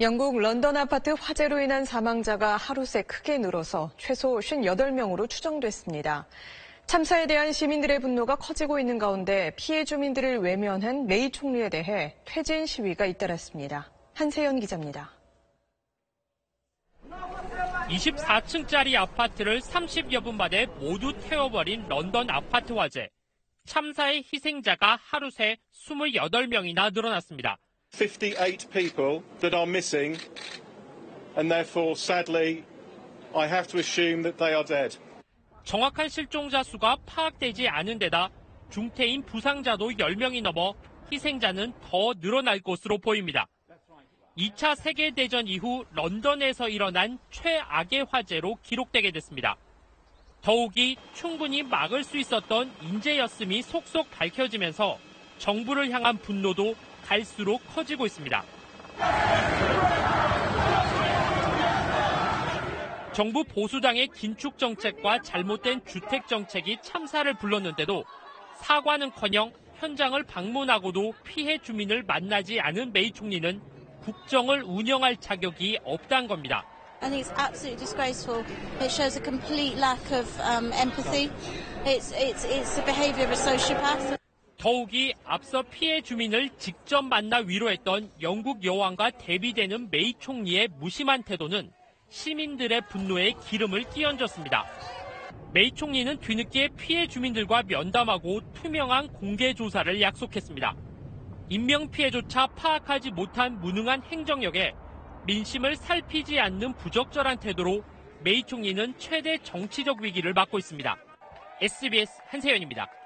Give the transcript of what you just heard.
영국 런던 아파트 화재로 인한 사망자가 하루 새 크게 늘어서 최소 58명으로 추정됐습니다. 참사에 대한 시민들의 분노가 커지고 있는 가운데 피해 주민들을 외면한 메이 총리에 대해 퇴진 시위가 잇따랐습니다. 한세연 기자입니다. 24층짜리 아파트를 30여 분 만에 모두 태워버린 런던 아파트 화재. 참사의 희생자가 하루 새 28명이나 늘어났습니다. 58 people that are missing, and therefore, sadly, I have to assume that they are dead. 정확한 실종자 수가 파악되지 않은 데다 중태인 부상자도 10명이 넘어 희생자는 더 늘어날 것으로 보입니다. 2차 세계대전 이후 런던에서 일어난 최악의 화재로 기록되게 됐습니다. 더욱이 충분히 막을 수 있었던 인재였음이 속속 밝혀지면서 정부를 향한 분노도 갈수록 커지고 있습니다. 정부 보수당의 긴축 정책과 잘못된 주택 정책이 참사를 불렀는데도 사과는커녕 현장을 방문하고도 피해 주민을 만나지 않은 메이 총리는 국정을 운영할 자격이 없다는 겁니다. I think it's absolutely disgraceful. It shows a complete lack of um, empathy. It's, it's, it's the behavior of a sociopath. 더욱이 앞서 피해 주민을 직접 만나 위로했던 영국 여왕과 대비되는 메이 총리의 무심한 태도는 시민들의 분노에 기름을 끼얹었습니다. 메이 총리는 뒤늦게 피해 주민들과 면담하고 투명한 공개 조사를 약속했습니다. 인명 피해조차 파악하지 못한 무능한 행정력에 민심을 살피지 않는 부적절한 태도로 메이 총리는 최대 정치적 위기를 맞고 있습니다. SBS 한세연입니다.